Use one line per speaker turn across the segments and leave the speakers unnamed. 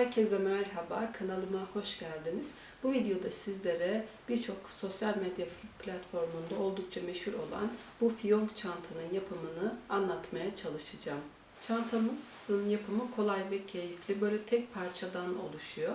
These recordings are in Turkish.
Herkese merhaba, kanalıma hoş geldiniz. Bu videoda sizlere birçok sosyal medya platformunda oldukça meşhur olan bu fiyonk çantanın yapımını anlatmaya çalışacağım. Çantamızın yapımı kolay ve keyifli, böyle tek parçadan oluşuyor.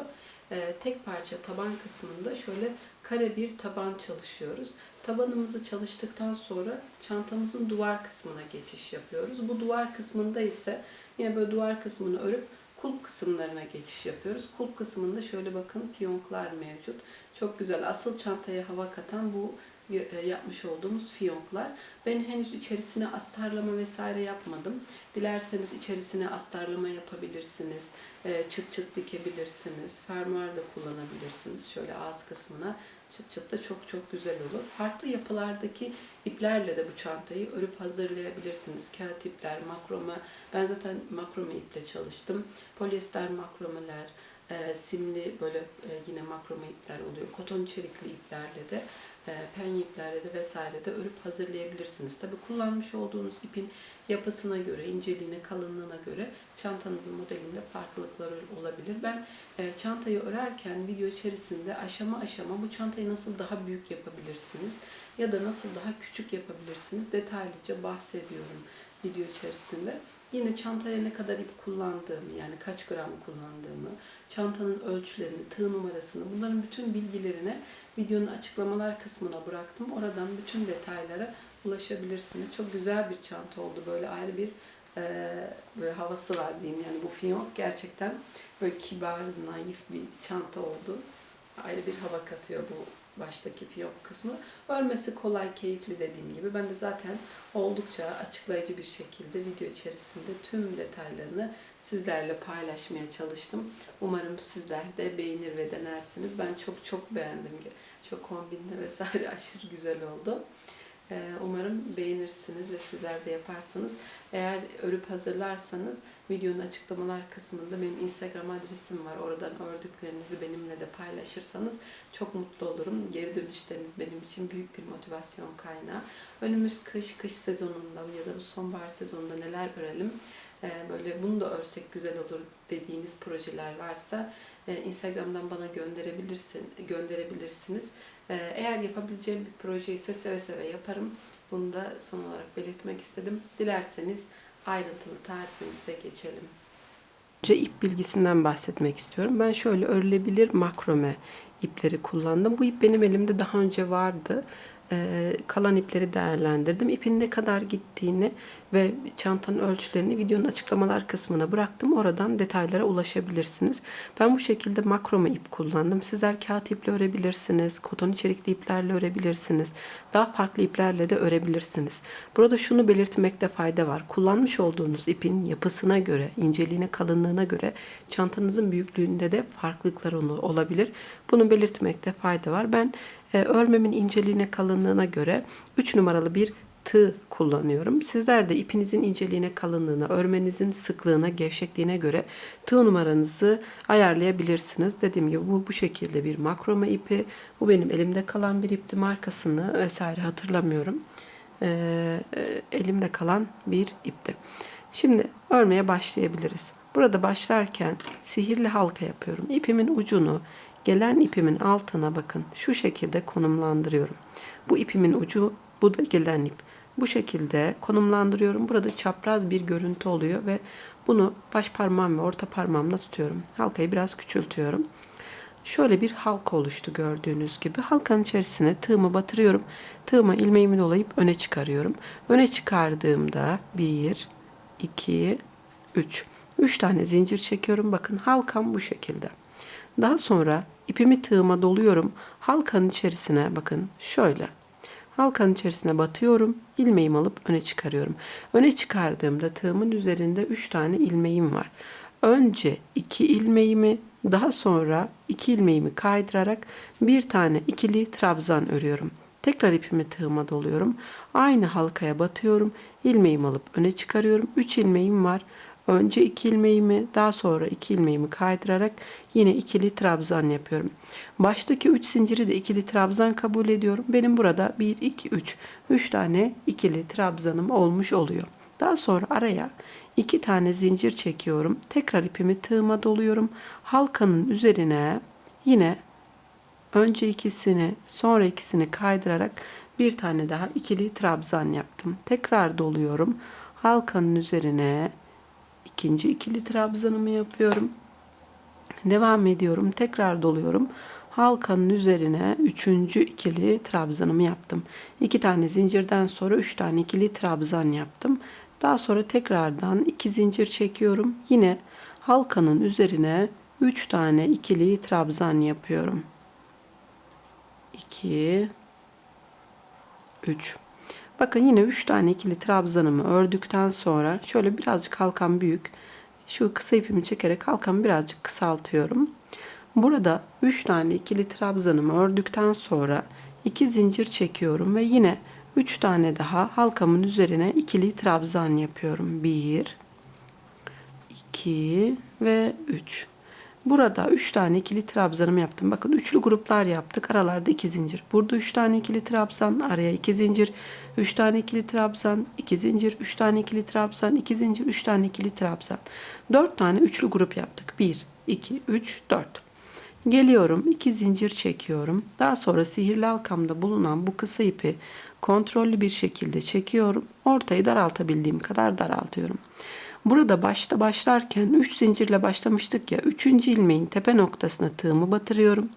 Ee, tek parça taban kısmında şöyle kare bir taban çalışıyoruz. Tabanımızı çalıştıktan sonra çantamızın duvar kısmına geçiş yapıyoruz. Bu duvar kısmında ise yine böyle duvar kısmını örüp kulp kısımlarına geçiş yapıyoruz. Kulp kısmında şöyle bakın fiyonklar mevcut. Çok güzel. Asıl çantaya hava katan bu e, yapmış olduğumuz fiyonklar. Ben henüz içerisine astarlama vesaire yapmadım. Dilerseniz içerisine astarlama yapabilirsiniz. E, Çıt çıt dikebilirsiniz. Fermuar da kullanabilirsiniz. Şöyle ağız kısmına çıt çıt da çok çok güzel olur. Farklı yapılardaki iplerle de bu çantayı örüp hazırlayabilirsiniz. Kağıt ipler, makrome. Ben zaten makrome iple çalıştım. Polyester makromeler, e, simli böyle e, yine makrome ipler oluyor. Koton içerikli iplerle de e, penye iplerle de vesaire de örüp hazırlayabilirsiniz. Tabi kullanmış olduğunuz ipin yapısına göre, inceliğine, kalınlığına göre çantanızın modelinde farklılıklar olabilir. Ben e, çantayı örerken video içerisinde aşama aşama bu çantayı nasıl daha büyük yapabilirsiniz ya da nasıl daha küçük yapabilirsiniz detaylıca bahsediyorum video içerisinde. Yine çantaya ne kadar ip kullandığımı yani kaç gram kullandığımı, çantanın ölçülerini, tığ numarasını bunların bütün bilgilerine videonun açıklamalar kısmına bıraktım. Oradan bütün detaylara ulaşabilirsiniz. Çok güzel bir çanta oldu. Böyle ayrı bir e, böyle havası var diyeyim. Yani bu fiyonk gerçekten böyle kibar, naif bir çanta oldu. Ayrı bir hava katıyor bu baştaki fiyonk kısmı. Örmesi kolay, keyifli dediğim gibi. Ben de zaten oldukça açıklayıcı bir şekilde video içerisinde tüm detaylarını sizlerle paylaşmaya çalıştım. Umarım sizler de beğenir ve denersiniz. Ben çok çok beğendim. Çok kombinli vesaire aşırı güzel oldu. Ee, Umarım beğenirsiniz ve sizler de yaparsınız. Eğer örüp hazırlarsanız videonun açıklamalar kısmında benim Instagram adresim var. Oradan ördüklerinizi benimle de paylaşırsanız çok mutlu olurum. Geri dönüşleriniz benim için büyük bir motivasyon kaynağı. Önümüz kış, kış sezonunda ya da bu sonbahar sezonunda neler örelim? Ee, Böyle bunu da örsek güzel olur dediğiniz projeler varsa e, Instagram'dan bana gönderebilirsin, gönderebilirsiniz. Ee, Eğer yapabileceğim bir proje ise seve seve yaparım. Bunu da son olarak belirtmek istedim. Dilerseniz ayrıntılı tarifimize geçelim. Önce ip bilgisinden bahsetmek istiyorum. Ben şöyle örülebilir makrome ipleri kullandım. Bu ip benim elimde daha önce vardı. Ee, kalan ipleri değerlendirdim. İpin ne kadar gittiğini ve çantanın ölçülerini videonun açıklamalar kısmına bıraktım. Oradan detaylara ulaşabilirsiniz. Ben bu şekilde makrome ip kullandım. Sizler kağıt iple örebilirsiniz. Koton içerikli iplerle örebilirsiniz. Daha farklı iplerle de örebilirsiniz. Burada şunu belirtmekte fayda var. Kullanmış olduğunuz ipin yapısına göre, inceliğine, kalınlığına göre çantanızın büyüklüğünde de farklılıklar olabilir. Bunu belirtmekte fayda var. Ben e, örmemin inceliğine, kalınlığına göre 3 numaralı bir tığ kullanıyorum. Sizler de ipinizin inceliğine, kalınlığına, örmenizin sıklığına, gevşekliğine göre tığ numaranızı ayarlayabilirsiniz. Dediğim gibi bu bu şekilde bir makrome ipi. Bu benim elimde kalan bir ipti. Markasını vesaire hatırlamıyorum. Ee, elimde kalan bir ipti. Şimdi örmeye başlayabiliriz. Burada başlarken sihirli halka yapıyorum. İpimin ucunu gelen ipimin altına bakın şu şekilde konumlandırıyorum. Bu ipimin ucu bu da gelen ip. Bu şekilde konumlandırıyorum. Burada çapraz bir görüntü oluyor ve bunu baş parmağım ve orta parmağımla tutuyorum. Halkayı biraz küçültüyorum. Şöyle bir halka oluştu gördüğünüz gibi. Halkanın içerisine tığımı batırıyorum. Tığıma ilmeğimi dolayıp öne çıkarıyorum. Öne çıkardığımda 1, 2, 3. 3 tane zincir çekiyorum. Bakın halkam bu şekilde. Daha sonra ipimi tığıma doluyorum. Halkanın içerisine bakın şöyle. Halkanın içerisine batıyorum. ilmeğimi alıp öne çıkarıyorum. Öne çıkardığımda tığımın üzerinde 3 tane ilmeğim var. Önce 2 ilmeğimi daha sonra 2 ilmeğimi kaydırarak bir tane ikili trabzan örüyorum. Tekrar ipimi tığıma doluyorum. Aynı halkaya batıyorum. ilmeğimi alıp öne çıkarıyorum. 3 ilmeğim var. Önce iki ilmeğimi daha sonra iki ilmeğimi kaydırarak yine ikili trabzan yapıyorum. Baştaki 3 zinciri de ikili trabzan kabul ediyorum. Benim burada 1, 2, 3. 3 tane ikili trabzanım olmuş oluyor. Daha sonra araya iki tane zincir çekiyorum. Tekrar ipimi tığıma doluyorum. Halkanın üzerine yine önce ikisini sonra ikisini kaydırarak bir tane daha ikili trabzan yaptım. Tekrar doluyorum. Halkanın üzerine ikinci ikili trabzanımı yapıyorum. Devam ediyorum. Tekrar doluyorum. Halkanın üzerine üçüncü ikili trabzanımı yaptım. İki tane zincirden sonra üç tane ikili trabzan yaptım. Daha sonra tekrardan iki zincir çekiyorum. Yine halkanın üzerine üç tane ikili trabzan yapıyorum. 2 3 Bakın yine 3 tane ikili trabzanımı ördükten sonra şöyle birazcık halkam büyük. Şu kısa ipimi çekerek halkamı birazcık kısaltıyorum. Burada 3 tane ikili trabzanımı ördükten sonra 2 zincir çekiyorum ve yine 3 tane daha halkamın üzerine ikili trabzan yapıyorum. 1 2 ve 3. Burada 3 tane ikili trabzanımı yaptım. Bakın üçlü gruplar yaptık. Aralarda 2 zincir. Burada 3 tane ikili trabzan, araya 2 zincir. 3 tane ikili trabzan, 2 zincir. 3 tane ikili trabzan, 2 zincir. 3 tane ikili trabzan. 4 tane üçlü grup yaptık. 1, 2, 3, 4. Geliyorum 2 zincir çekiyorum. Daha sonra sihirli halkamda bulunan bu kısa ipi kontrollü bir şekilde çekiyorum. Ortayı daraltabildiğim kadar daraltıyorum. Burada başta başlarken 3 zincirle başlamıştık ya. 3. ilmeğin tepe noktasına tığımı batırıyorum.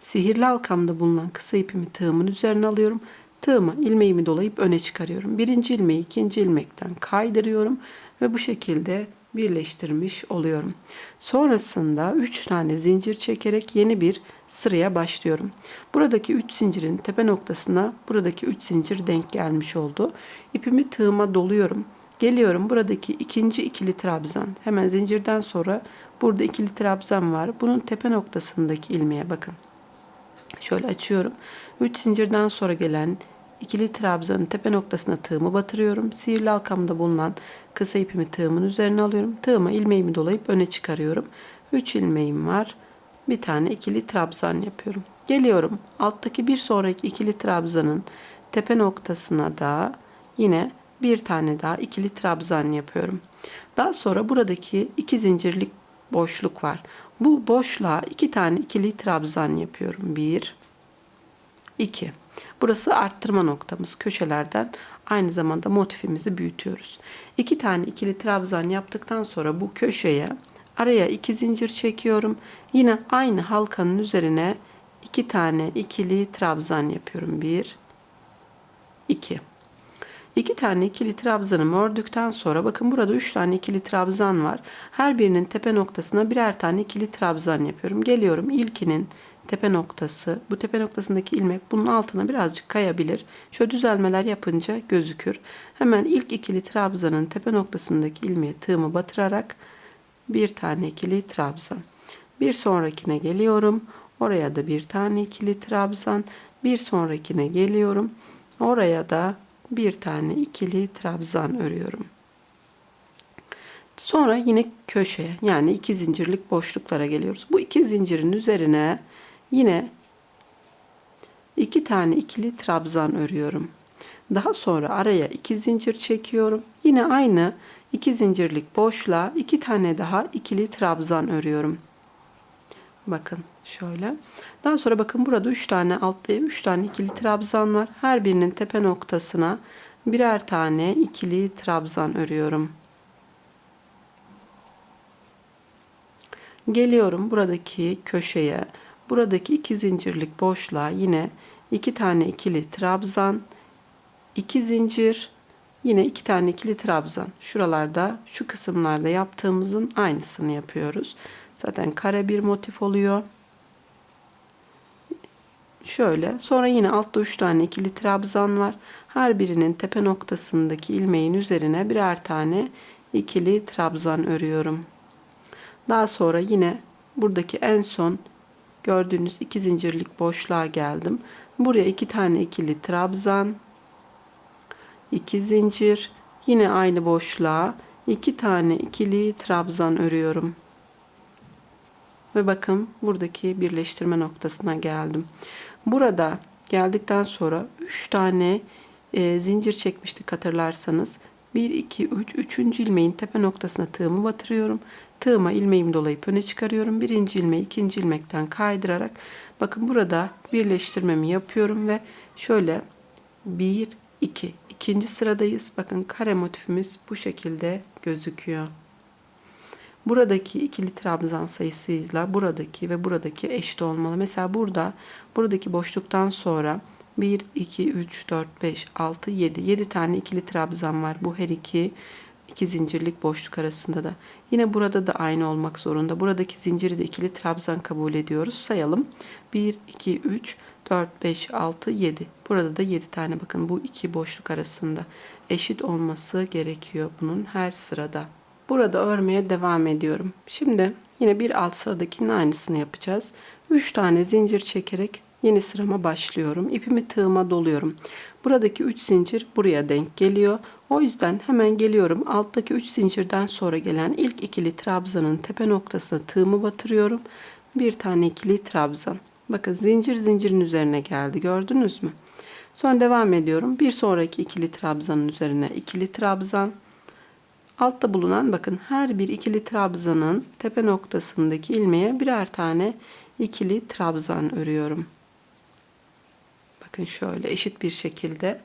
Sihirli halkamda bulunan kısa ipimi tığımın üzerine alıyorum. Tığıma ilmeğimi dolayıp öne çıkarıyorum. Birinci ilmeği ikinci ilmekten kaydırıyorum ve bu şekilde birleştirmiş oluyorum. Sonrasında 3 tane zincir çekerek yeni bir sıraya başlıyorum. Buradaki 3 zincirin tepe noktasına buradaki 3 zincir denk gelmiş oldu. İpimi tığıma doluyorum. Geliyorum buradaki ikinci ikili trabzan. Hemen zincirden sonra burada ikili trabzan var. Bunun tepe noktasındaki ilmeğe bakın. Şöyle açıyorum. 3 zincirden sonra gelen ikili trabzanın tepe noktasına tığımı batırıyorum. Sihirli halkamda bulunan kısa ipimi tığımın üzerine alıyorum. Tığıma ilmeğimi dolayıp öne çıkarıyorum. 3 ilmeğim var. Bir tane ikili trabzan yapıyorum. Geliyorum. Alttaki bir sonraki ikili trabzanın tepe noktasına da yine bir tane daha ikili trabzan yapıyorum. Daha sonra buradaki iki zincirlik boşluk var. Bu boşluğa iki tane ikili trabzan yapıyorum. Bir, iki. Burası arttırma noktamız. Köşelerden aynı zamanda motifimizi büyütüyoruz. İki tane ikili trabzan yaptıktan sonra bu köşeye araya iki zincir çekiyorum. Yine aynı halkanın üzerine iki tane ikili trabzan yapıyorum. Bir, iki. İki tane ikili trabzanımı ördükten sonra bakın burada üç tane ikili trabzan var. Her birinin tepe noktasına birer tane ikili trabzan yapıyorum. Geliyorum ilkinin tepe noktası. Bu tepe noktasındaki ilmek bunun altına birazcık kayabilir. Şöyle düzelmeler yapınca gözükür. Hemen ilk ikili trabzanın tepe noktasındaki ilmeği tığımı batırarak bir tane ikili trabzan. Bir sonrakine geliyorum. Oraya da bir tane ikili trabzan. Bir sonrakine geliyorum. Oraya da bir tane ikili trabzan örüyorum. Sonra yine köşeye yani iki zincirlik boşluklara geliyoruz. Bu iki zincirin üzerine yine iki tane ikili trabzan örüyorum. Daha sonra araya iki zincir çekiyorum. Yine aynı iki zincirlik boşluğa iki tane daha ikili trabzan örüyorum. Bakın şöyle. Daha sonra bakın burada 3 tane altta 3 tane ikili trabzan var. Her birinin tepe noktasına birer tane ikili trabzan örüyorum. Geliyorum buradaki köşeye. Buradaki iki zincirlik boşluğa yine iki tane ikili trabzan, iki zincir, yine iki tane ikili trabzan. Şuralarda, şu kısımlarda yaptığımızın aynısını yapıyoruz. Zaten kare bir motif oluyor. Şöyle. Sonra yine altta 3 tane ikili trabzan var. Her birinin tepe noktasındaki ilmeğin üzerine birer tane ikili trabzan örüyorum. Daha sonra yine buradaki en son gördüğünüz iki zincirlik boşluğa geldim. Buraya iki tane ikili trabzan, iki zincir, yine aynı boşluğa iki tane ikili trabzan örüyorum. Ve bakın buradaki birleştirme noktasına geldim. Burada geldikten sonra 3 tane e, zincir çekmiştik hatırlarsanız. 1, 2, 3. Üçüncü ilmeğin tepe noktasına tığımı batırıyorum. Tığıma ilmeğimi dolayıp öne çıkarıyorum. Birinci ilmeği ikinci ilmekten kaydırarak bakın burada birleştirmemi yapıyorum ve şöyle 1, 2. ikinci sıradayız. Bakın kare motifimiz bu şekilde gözüküyor. Buradaki ikili trabzan sayısıyla buradaki ve buradaki eşit olmalı. Mesela burada buradaki boşluktan sonra 1, 2, 3, 4, 5, 6, 7. 7 tane ikili trabzan var. Bu her iki iki zincirlik boşluk arasında da. Yine burada da aynı olmak zorunda. Buradaki zinciri de ikili trabzan kabul ediyoruz. Sayalım. 1, 2, 3, 4, 5, 6, 7. Burada da 7 tane bakın bu iki boşluk arasında eşit olması gerekiyor bunun her sırada. Burada örmeye devam ediyorum. Şimdi yine bir alt sıradakinin aynısını yapacağız. 3 tane zincir çekerek yeni sırama başlıyorum. İpimi tığıma doluyorum. Buradaki 3 zincir buraya denk geliyor. O yüzden hemen geliyorum. Alttaki 3 zincirden sonra gelen ilk ikili trabzanın tepe noktasına tığımı batırıyorum. Bir tane ikili trabzan. Bakın zincir zincirin üzerine geldi. Gördünüz mü? Sonra devam ediyorum. Bir sonraki ikili trabzanın üzerine ikili trabzan. Altta bulunan bakın her bir ikili trabzanın tepe noktasındaki ilmeğe birer tane ikili trabzan örüyorum. Bakın şöyle eşit bir şekilde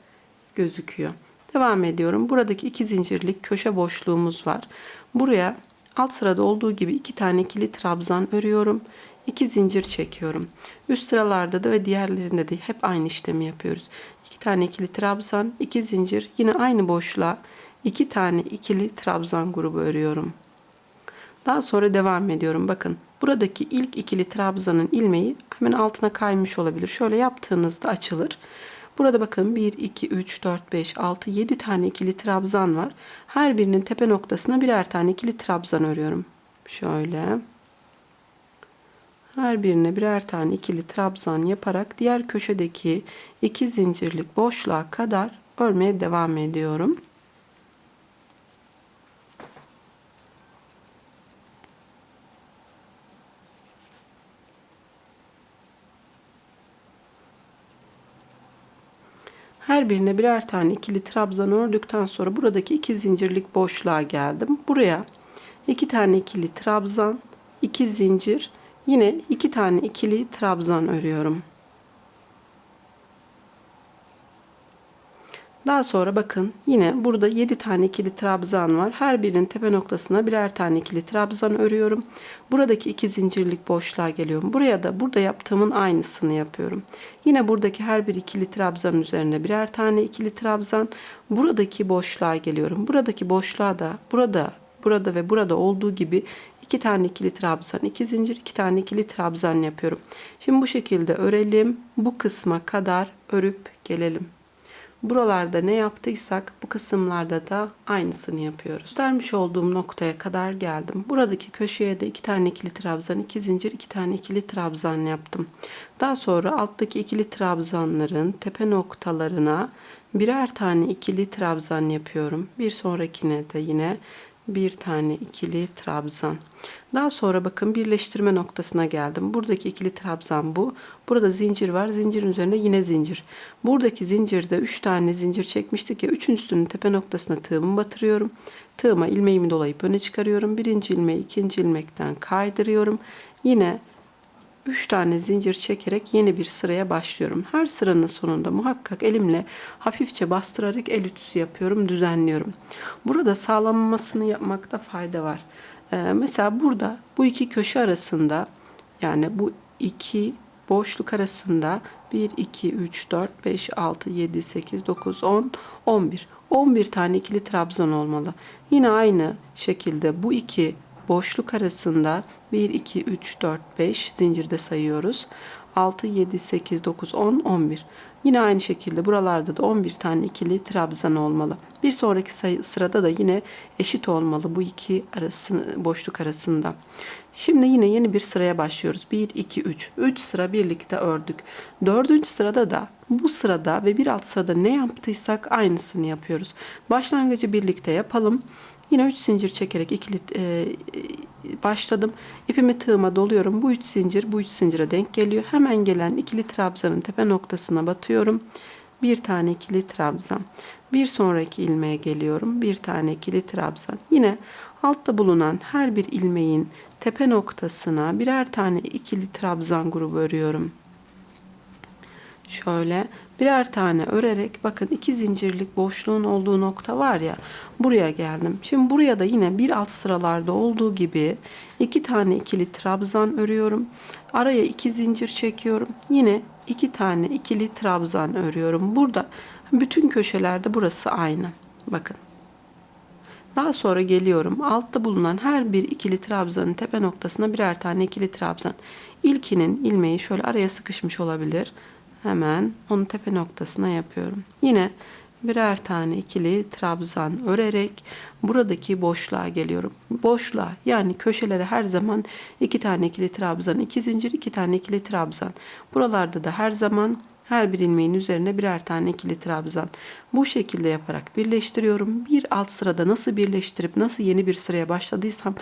gözüküyor. Devam ediyorum. Buradaki iki zincirlik köşe boşluğumuz var. Buraya alt sırada olduğu gibi iki tane ikili trabzan örüyorum. İki zincir çekiyorum. Üst sıralarda da ve diğerlerinde de hep aynı işlemi yapıyoruz. İki tane ikili trabzan, iki zincir, yine aynı boşluğa iki tane ikili trabzan grubu örüyorum. Daha sonra devam ediyorum. Bakın buradaki ilk ikili trabzanın ilmeği hemen altına kaymış olabilir. Şöyle yaptığınızda açılır. Burada bakın 1, 2, 3, 4, 5, 6, 7 tane ikili trabzan var. Her birinin tepe noktasına birer tane ikili trabzan örüyorum. Şöyle. Her birine birer tane ikili trabzan yaparak diğer köşedeki iki zincirlik boşluğa kadar örmeye devam ediyorum. Her birine birer tane ikili trabzan ördükten sonra buradaki iki zincirlik boşluğa geldim. Buraya iki tane ikili trabzan, iki zincir, yine iki tane ikili trabzan örüyorum. Daha sonra bakın yine burada 7 tane ikili trabzan var. Her birinin tepe noktasına birer tane ikili trabzan örüyorum. Buradaki iki zincirlik boşluğa geliyorum. Buraya da burada yaptığımın aynısını yapıyorum. Yine buradaki her bir ikili trabzanın üzerine birer tane ikili trabzan. Buradaki boşluğa geliyorum. Buradaki boşluğa da burada burada ve burada olduğu gibi iki tane ikili trabzan, iki zincir, iki tane ikili trabzan yapıyorum. Şimdi bu şekilde örelim. Bu kısma kadar örüp gelelim. Buralarda ne yaptıysak bu kısımlarda da aynısını yapıyoruz. Göstermiş olduğum noktaya kadar geldim. Buradaki köşeye de iki tane ikili trabzan, iki zincir, iki tane ikili trabzan yaptım. Daha sonra alttaki ikili trabzanların tepe noktalarına birer tane ikili trabzan yapıyorum. Bir sonrakine de yine bir tane ikili trabzan. Daha sonra bakın birleştirme noktasına geldim. Buradaki ikili trabzan bu. Burada zincir var. Zincirin üzerine yine zincir. Buradaki zincirde 3 tane zincir çekmiştik ya. Üçüncüsünün tepe noktasına tığımı batırıyorum. Tığıma ilmeğimi dolayıp öne çıkarıyorum. Birinci ilmeği ikinci ilmekten kaydırıyorum. Yine 3 tane zincir çekerek yeni bir sıraya başlıyorum. Her sıranın sonunda muhakkak elimle hafifçe bastırarak el ütüsü yapıyorum, düzenliyorum. Burada sağlanmasını yapmakta fayda var. Ee, mesela burada bu iki köşe arasında yani bu iki boşluk arasında 1, 2, 3, 4, 5, 6, 7, 8, 9, 10, 11. 11 tane ikili trabzan olmalı. Yine aynı şekilde bu iki boşluk arasında 1, 2, 3, 4, 5 zincirde sayıyoruz. 6, 7, 8, 9, 10, 11. Yine aynı şekilde buralarda da 11 tane ikili trabzan olmalı. Bir sonraki sayı, sırada da yine eşit olmalı bu iki arası, boşluk arasında. Şimdi yine yeni bir sıraya başlıyoruz. 1, 2, 3. 3 sıra birlikte ördük. Dördüncü sırada da bu sırada ve bir alt sırada ne yaptıysak aynısını yapıyoruz. Başlangıcı birlikte yapalım. Yine 3 zincir çekerek ikili e, başladım. İpimi tığıma doluyorum. Bu 3 zincir bu 3 zincire denk geliyor. Hemen gelen ikili trabzanın tepe noktasına batıyorum. bir tane ikili trabzan. Bir sonraki ilmeğe geliyorum. Bir tane ikili trabzan. Yine altta bulunan her bir ilmeğin tepe noktasına birer tane ikili trabzan grubu örüyorum. Şöyle birer tane örerek bakın iki zincirlik boşluğun olduğu nokta var ya buraya geldim. Şimdi buraya da yine bir alt sıralarda olduğu gibi iki tane ikili trabzan örüyorum. Araya iki zincir çekiyorum. Yine iki tane ikili trabzan örüyorum. Burada bütün köşelerde burası aynı. Bakın. Daha sonra geliyorum. Altta bulunan her bir ikili trabzanın tepe noktasına birer tane ikili trabzan. İlkinin ilmeği şöyle araya sıkışmış olabilir. Hemen onun tepe noktasına yapıyorum. Yine birer tane ikili trabzan örerek buradaki boşluğa geliyorum. Boşluğa yani köşelere her zaman iki tane ikili trabzan, iki zincir, iki tane ikili trabzan. Buralarda da her zaman her bir ilmeğin üzerine birer tane ikili trabzan. Bu şekilde yaparak birleştiriyorum. Bir alt sırada nasıl birleştirip nasıl yeni bir sıraya başladıysam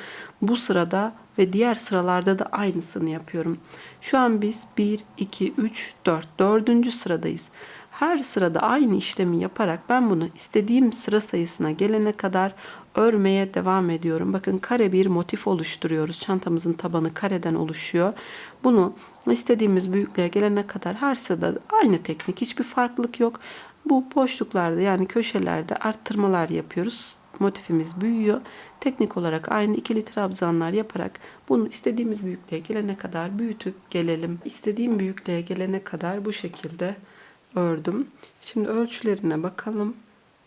bu sırada ve diğer sıralarda da aynısını yapıyorum. Şu an biz 1, 2, 3, 4, 4. sıradayız. Her sırada aynı işlemi yaparak ben bunu istediğim sıra sayısına gelene kadar örmeye devam ediyorum. Bakın kare bir motif oluşturuyoruz. Çantamızın tabanı kareden oluşuyor. Bunu istediğimiz büyüklüğe gelene kadar her sırada aynı teknik. Hiçbir farklılık yok. Bu boşluklarda yani köşelerde arttırmalar yapıyoruz. Motifimiz büyüyor. Teknik olarak aynı ikili trabzanlar yaparak bunu istediğimiz büyüklüğe gelene kadar büyütüp gelelim. İstediğim büyüklüğe gelene kadar bu şekilde ördüm. Şimdi ölçülerine bakalım.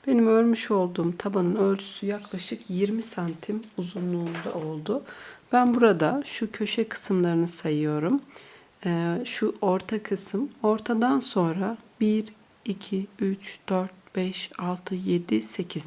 Benim örmüş olduğum tabanın ölçüsü yaklaşık 20 santim uzunluğunda oldu. Ben burada şu köşe kısımlarını sayıyorum. Ee, şu orta kısım. Ortadan sonra 1, 2, 3, 4, 5, 6, 7, 8.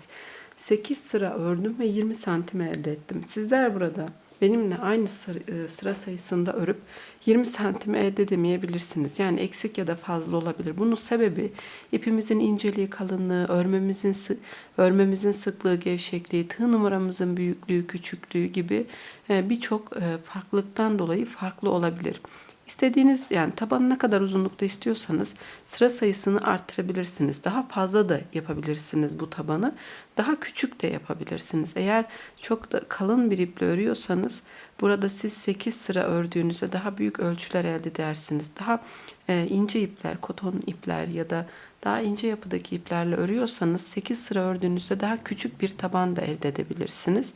8 sıra ördüm ve 20 santim elde ettim. Sizler burada benimle aynı sıra, e, sıra sayısında örüp 20 santim elde edemeyebilirsiniz. Yani eksik ya da fazla olabilir. Bunun sebebi ipimizin inceliği, kalınlığı, örmemizin örmemizin sıklığı, gevşekliği, tığ numaramızın büyüklüğü, küçüklüğü gibi e, birçok e, farklılıktan dolayı farklı olabilir. İstediğiniz yani tabanı ne kadar uzunlukta istiyorsanız sıra sayısını arttırabilirsiniz. Daha fazla da yapabilirsiniz bu tabanı. Daha küçük de yapabilirsiniz. Eğer çok da kalın bir iple örüyorsanız burada siz 8 sıra ördüğünüzde daha büyük ölçüler elde edersiniz. Daha e, ince ipler, koton ipler ya da daha ince yapıdaki iplerle örüyorsanız 8 sıra ördüğünüzde daha küçük bir taban da elde edebilirsiniz.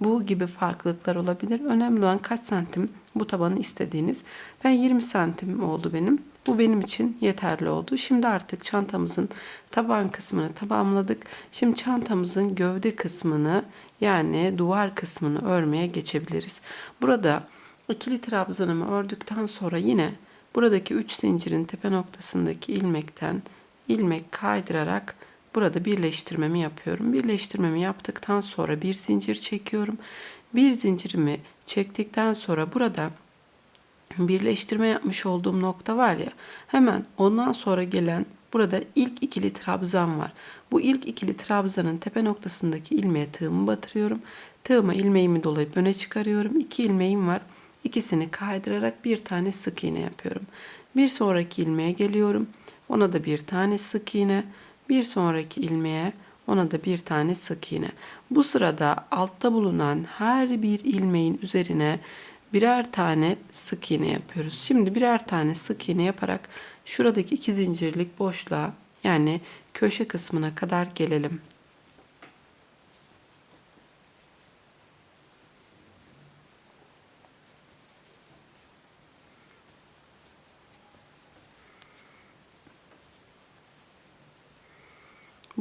Bu gibi farklılıklar olabilir. Önemli olan kaç santim bu tabanı istediğiniz. Ben 20 santim oldu benim. Bu benim için yeterli oldu. Şimdi artık çantamızın taban kısmını tamamladık. Şimdi çantamızın gövde kısmını yani duvar kısmını örmeye geçebiliriz. Burada ikili trabzanımı ördükten sonra yine buradaki 3 zincirin tepe noktasındaki ilmekten ilmek kaydırarak burada birleştirmemi yapıyorum. Birleştirmemi yaptıktan sonra bir zincir çekiyorum. Bir zincirimi çektikten sonra burada birleştirme yapmış olduğum nokta var ya hemen ondan sonra gelen burada ilk ikili trabzan var. Bu ilk ikili trabzanın tepe noktasındaki ilmeğe tığımı batırıyorum. Tığıma ilmeğimi dolayıp öne çıkarıyorum. İki ilmeğim var. İkisini kaydırarak bir tane sık iğne yapıyorum. Bir sonraki ilmeğe geliyorum. Ona da bir tane sık iğne. Bir sonraki ilmeğe ona da bir tane sık iğne. Bu sırada altta bulunan her bir ilmeğin üzerine birer tane sık iğne yapıyoruz. Şimdi birer tane sık iğne yaparak şuradaki iki zincirlik boşluğa yani köşe kısmına kadar gelelim.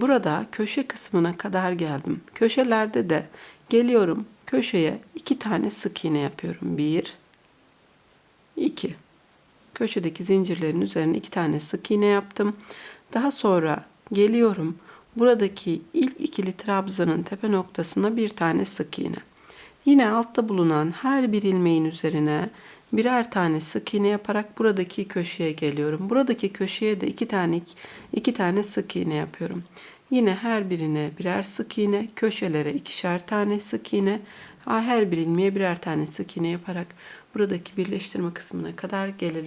Burada köşe kısmına kadar geldim. Köşelerde de geliyorum köşeye iki tane sık iğne yapıyorum. Bir, iki. Köşedeki zincirlerin üzerine iki tane sık iğne yaptım. Daha sonra geliyorum buradaki ilk ikili trabzanın tepe noktasına bir tane sık iğne. Yine altta bulunan her bir ilmeğin üzerine birer tane sık iğne yaparak buradaki köşeye geliyorum. Buradaki köşeye de iki tane iki tane sık iğne yapıyorum. Yine her birine birer sık iğne, köşelere ikişer tane sık iğne, her bir ilmeğe birer tane sık iğne yaparak buradaki birleştirme kısmına kadar gelelim.